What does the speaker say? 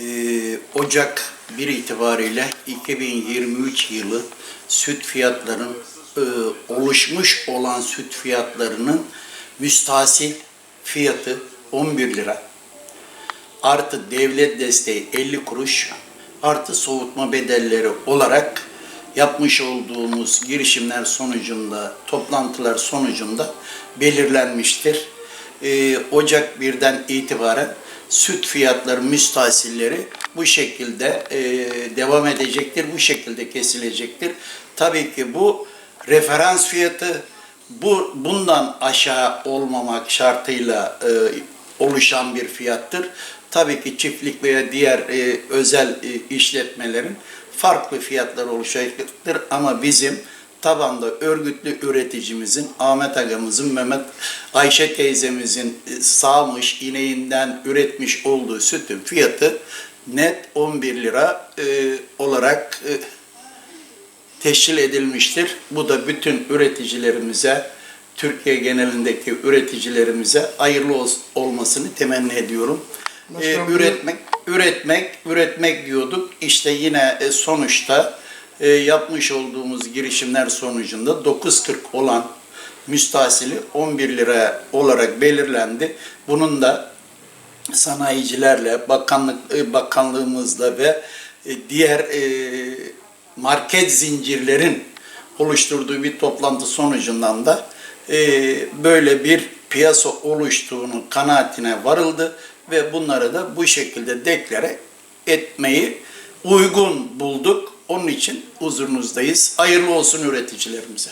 Ee, Ocak 1 itibariyle 2023 yılı süt fiyatların e, oluşmuş olan süt fiyatlarının müstahsil fiyatı 11 lira. Artı devlet desteği 50 kuruş artı soğutma bedelleri olarak yapmış olduğumuz girişimler sonucunda, toplantılar sonucunda belirlenmiştir. Ee, Ocak 1'den itibaren süt fiyatları müstahsilleri bu şekilde e, devam edecektir, bu şekilde kesilecektir. Tabii ki bu referans fiyatı bu bundan aşağı olmamak şartıyla e, oluşan bir fiyattır. Tabii ki çiftlik veya diğer e, özel e, işletmelerin farklı fiyatlar oluşacaktır ama bizim tabanda örgütlü üreticimizin, Ahmet Agamızın, Mehmet Ayşe teyzemizin e, sağmış, ineğinden üretmiş olduğu sütün fiyatı net 11 lira e, olarak e, teşkil edilmiştir. Bu da bütün üreticilerimize, Türkiye genelindeki üreticilerimize hayırlı ol- olmasını temenni ediyorum. Ee, Başkanım, üretmek, üretmek, üretmek diyorduk. İşte yine e, sonuçta e, yapmış olduğumuz girişimler sonucunda 9.40 olan müstahsili 11 lira olarak belirlendi. Bunun da sanayicilerle, bakanlık e, bakanlığımızla ve e, diğer e, market zincirlerin oluşturduğu bir toplantı sonucundan da böyle bir piyasa oluştuğunu kanaatine varıldı ve bunları da bu şekilde deklare etmeyi uygun bulduk. Onun için huzurunuzdayız. Hayırlı olsun üreticilerimize.